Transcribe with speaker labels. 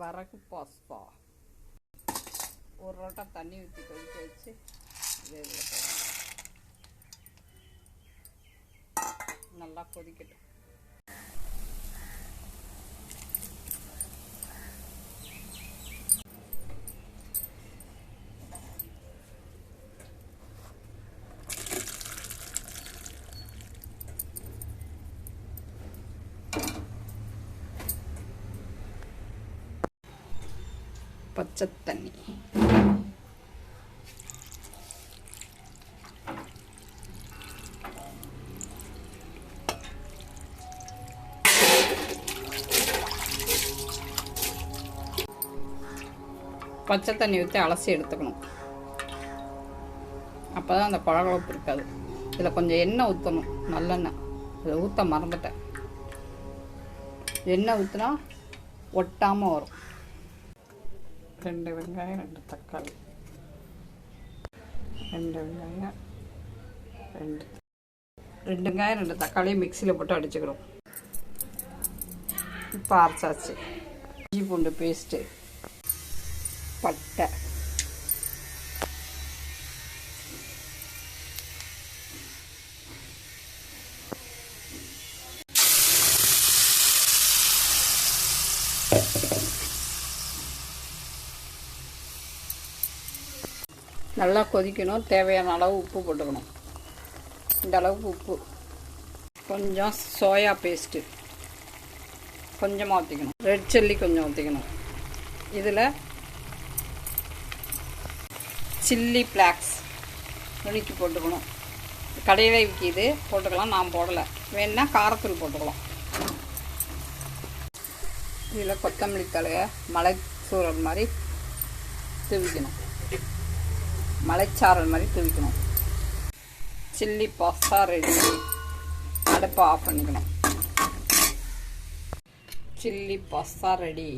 Speaker 1: வரகு பாஸ்தா. ஒரு ரோட்டா தண்ணி ஊற்றி கொதிக்க வச்சு இது நல்லா கொதிக்கட்டும். பச்சை தண்ணி பச்சை தண்ணி ஊற்றி அலசி எடுத்துக்கணும். அப்போ தான் அந்த குழகுழப்பு இருக்காது. இதில் கொஞ்சம் எண்ணெய் ஊற்றணும் நல்லெண்ணெய். இதை ஊற்ற மறந்துட்டேன். எண்ணெய் ஊற்றினா ஒட்டாமல் வரும். ரெண்டு வெங்காயம் ரெண்டு தக்காளி ரெண்டு வெங்காயம் ரெண்டு ரெண்டு வெங்காயம் ரெண்டு தக்காளியும் மிக்சியில் போட்டு அடிச்சுக்கிறோம் இப்போ அரைச்சாச்சு இஞ்சி பூண்டு பேஸ்ட்டு பட்டை நல்லா கொதிக்கணும். தேவையான அளவு உப்பு போட்டுக்கணும். இந்த அளவுக்கு உப்பு. கொஞ்சம் சோயா பேஸ்ட்டு கொஞ்சமாக ஊற்றிக்கணும் ரெட் சில்லி கொஞ்சம் ஊற்றிக்கணும் இதில் சில்லி ஃப்ளாக்ஸ் நுணுக்கி போட்டுக்கணும். கடையில் விற்கிது. போட்டுக்கலாம். நான் போடலை. வேணுன்னா காரத்தூள் போட்டுக்கலாம். இதில் கொத்தமல்லி தலையை மலை சூறல் மாதிரி தூவிக்கணும். மலைச்சாரல் மாதிரி தூவிக்கணும். சில்லி பாஸ்தா ரெடி அடுப்பை ஆஃப் பண்ணிக்கணும். Chilli pasta ready